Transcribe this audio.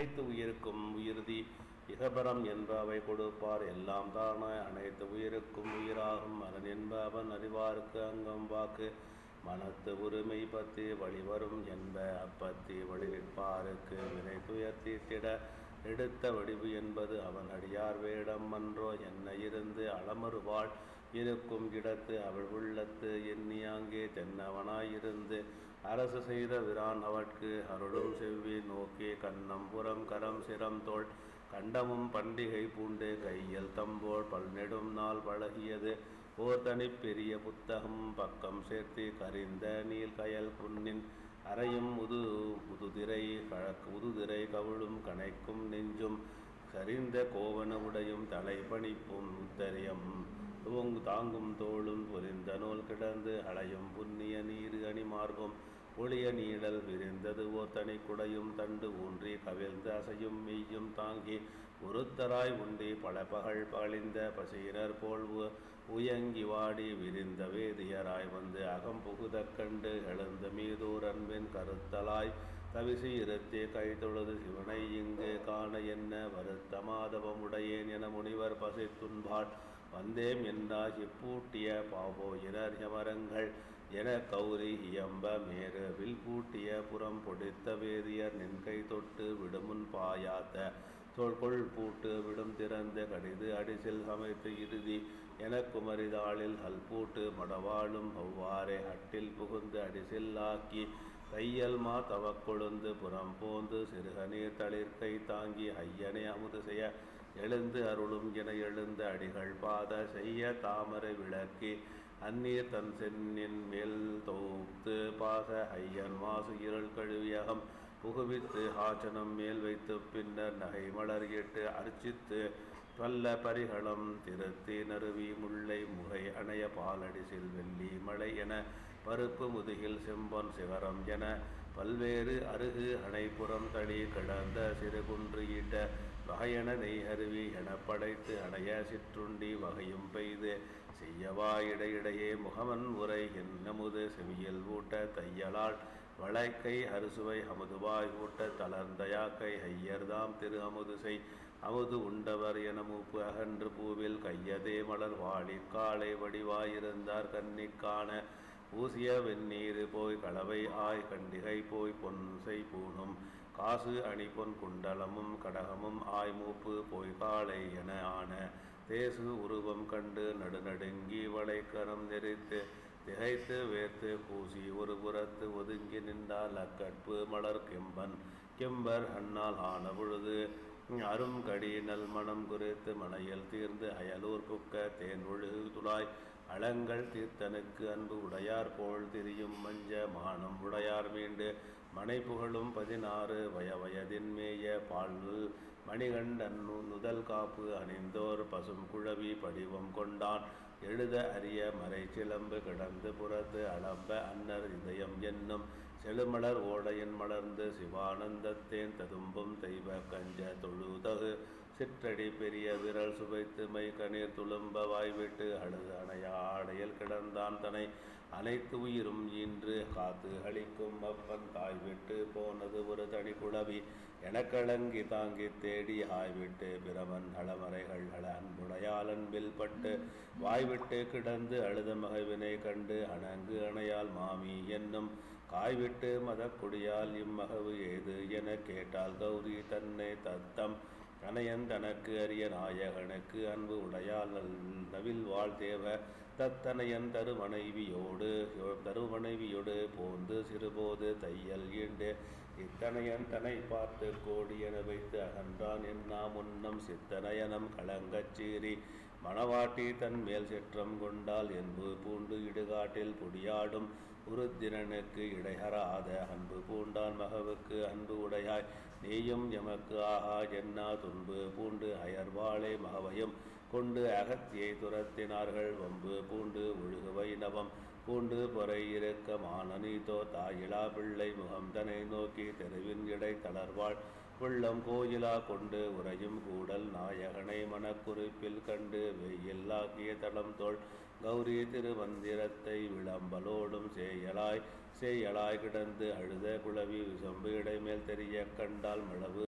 அனைத்து உயிருக்கும் உயிர்தி. இகபரம் என்ப அவை கொடுப்பார் எல்லாம் தான. அனைத்து உயிருக்கும் உயிராகும் அரண் என்ப அவன் அறிவார்க்கு அங்கம் வாக்கு. மனத்து உரிமை பத்தி வழிவரும் என்ப அப்பத்தி வழிவிற்பாருக்கு வினை திட. எடுத்த வடிவு என்பது அவன் அடியார் வேடம் மன்றோ என்ன இருந்து அளமறுவாள். இருக்கும் இடத்து அவள் உள்ளத்து. எண்ணியாங்கே தென்னவனாயிருந்து அரசு செய்த விரான் அவட்கு அருளும் செவ்வி நோக்கி கண்ணம் புறம் கரம் சிரம் தோள். கண்டமும் பண்டிகை பூண்டு கையில் தம்போல் பல்நெடும் நாள் பழகியது. ஓர் தனி பெரிய புத்தகம் பக்கம் சேர்த்து கரிந்த நீல் கயல் புன்னின் அறையும் முது முதுதிரை கழக்கு முதுதிரை கவிழும் கணைக்கும் நெஞ்சும். சரிந்த கோவன உடையும் தலை பணிப்பும் உத்தரியம். துவங்கு தாங்கும் தோளும் புரிந்த நூல் கிடந்து அலையும் புண்ணிய நீர் அணிமார்பும் ஒளிய நீழல் விரிந்தது ஓர் தனி குடையும் தண்டு ஊன்றி கவிழ்ந்து அசையும் மெய்யும் தாங்கி ஒருத்தராய் உண்டி பல பகல் பழிந்த பசீரர் போல் உ- உயங்கி வாடி விரிந்த வேதியராய் வந்து அகம் புகுதக் கண்டு எழுந்த மீதூர் அன்பின் கருத்தலாய் தவிசி இருத்தே கை தொழுது சிவனை இங்கு காண என்ன வருத்த மாதவம் உடையேன் என முனிவர் பசை துன்பாட் வந்தேம் என்றாகி பூட்டிய பாவோயினர் யமரங்கள் என கௌரி இயம்ப மேறு வில் பூட்டிய புறம் பொடித்த வேதியர் நின்கை தொட்டு விடுமுன் பாயாத்த தோள்கொள் பூட்டு விடும் திறந்த கடிது அடிசில் சமைத்து இறுதி என குமரிதாளில் ஹல் பூட்டு மடவாளும் அவ்வாறே ஹட்டில் புகுந்து அடிசில் ஆக்கி தையல் மா தவக்கொழுந்து புறம் போந்து சிறுகநீர் தளிர்கை தாங்கி ஐயனை அமுது செய்ய எழுந்து அருளும் என எழுந்த அடிகள் பாத செய்ய தாமரை விளக்கி அந்நீர் தன் சென்னின் மேல் தோத்து பாச ஐயன் மாசு இருள் கழுவியகம் புகுவித்து ஆச்சனம் மேல் வைத்து பின்னர் நகை மலர் இட்டு அர்ச்சித்து பல்ல பரிகளம் திருத்தி நறுவி முல்லை முகை அணைய பாலடி வெள்ளி மலை என பருப்பு முதுகில் செம்பொன் சிகரம் என பல்வேறு அருகு அணைப்புறம் தளி கடந்த சிறு குன்று ஈட்ட வகையென நெய் அருவி என படைத்து அடைய சிற்றுண்டி வகையும் பெய்து செய்யவா இடையிடையே முகமன் உரை என்னமுது செவியில் ஊட்ட தையலால் வளைக்கை அறுசுவை அமுதுவாய் ஊட்ட தளர்ந்த யாக்கை ஐயர்தாம் திரு அமுது செய் அமுது உண்டவர் என மூப்பு அகன்று பூவில் கையதே மலர் வாழி காளை வடிவாயிருந்தார் கன்னிக்கான ஊசிய வெந்நீர் போய் கலவை ஆய் கண்டிகை போய் பொன்சை பூணும் காசு அணி பொன் குண்டலமும் கடகமும் ஆய்மூப்பு பொய்காலை என ஆன தேசு உருவம் கண்டு நடுநடுங்கி வளைக்கரம் நெறித்து திகைத்து வேர்த்து பூசி ஒரு புறத்து ஒதுங்கி நின்றால் அக்கட்பு மலர் கெம்பன். கெம்பர் அண்ணால் ஆன பொழுது அரும் கடி நல் மனம் குறித்து மனையில் தீர்ந்து அயலூர் புக்க தேன் ஒழுகு துளாய் அலங்கள் தீர்த்தனுக்கு அன்பு உடையார் போல் திரியும் மஞ்ச மானம் உடையார் மீண்டு மனை புகழும் பதினாறு வய வயதின் மேய பால் மணிகண்டன் முதல் நுதல் காப்பு அணிந்தோர் பசும் குழவி படிவம் கொண்டான். எழுத அரிய மறை சிலம்பு கிடந்து புறத்து அளம்ப அன்னர் இதயம் என்னும். செழுமலர் ஓடையின் மலர்ந்து சிவானந்தத்தேன் ததும்பும் தெய்வ கஞ்ச தொழுதகு. சிற்றடி பெரிய விரல் சுவைத்து மை கணீர் துளும்ப வாய்விட்டு அழுது அணையாடையில் கிடந்தான் தனை. அனைத்து உயிரும் இன்று காத்து அளிக்கும் அப்பன் தாய் விட்டு போனது ஒரு தனி குழவி. எனக்களங்கி தாங்கி தேடி ஆய்விட்டு பிரமன் அளமறைகள் அள அன்புடையால் அன்பில் பட்டு வாய்விட்டு கிடந்து அழுத மகவினை கண்டு அணங்கு அணையால் மாமி என்னும் காய்விட்டு மதக்குடியால் இம்மகவு ஏது என கேட்டால் கௌரி தன்னை தத்தம் அனையன் தனக்கு அரிய நாயகனுக்கு அன்பு உடையால் நல் நவில் வாழ் தேவ தத்தனையன் தருமனைவியோடு தருமனைவியோடு போந்து சிறுபோது தையல் ஈண்டு இத்தனையன் தனை பார்த்து கோடியென வைத்து அகன்றான் என்னா முன்னம் சித்தனயனம் கலங்கச் சீறி. மணவாட்டி தன் மேல் சிற்றம் கொண்டால் என்பு பூண்டு இடுகாட்டில் புடியாடும் உருத்திரனுக்கு இடையறாத அன்பு பூண்டான் மகவுக்கு அன்பு உடையாய். நீயும் எமக்கு ஆகா என்னா துன்பு? பூண்டு அயர்வாளே மகவையும் கொண்டு அகத்தியை துரத்தினார்கள். வம்பு பூண்டு ஒழுகவை நவம். பூண்டு பொறை இருக்க மானநீதோ தாயிலா பிள்ளை முகம் தனை நோக்கி தெருவின் இடை தளர்வாள். உள்ளம் கோயிலா கொண்டு உறையும் கூடல் நாயகனை மனக்குறிப்பில் கண்டு வெயில்லாக்கிய தடம் தோல் கௌரி திருமந்திரத்தை விளம்பலோடும் சேயலாய் சேயலாய் கிடந்து அழுத குழவி விசம்பு இடைமேல் தெரிய கண்டால் மளவு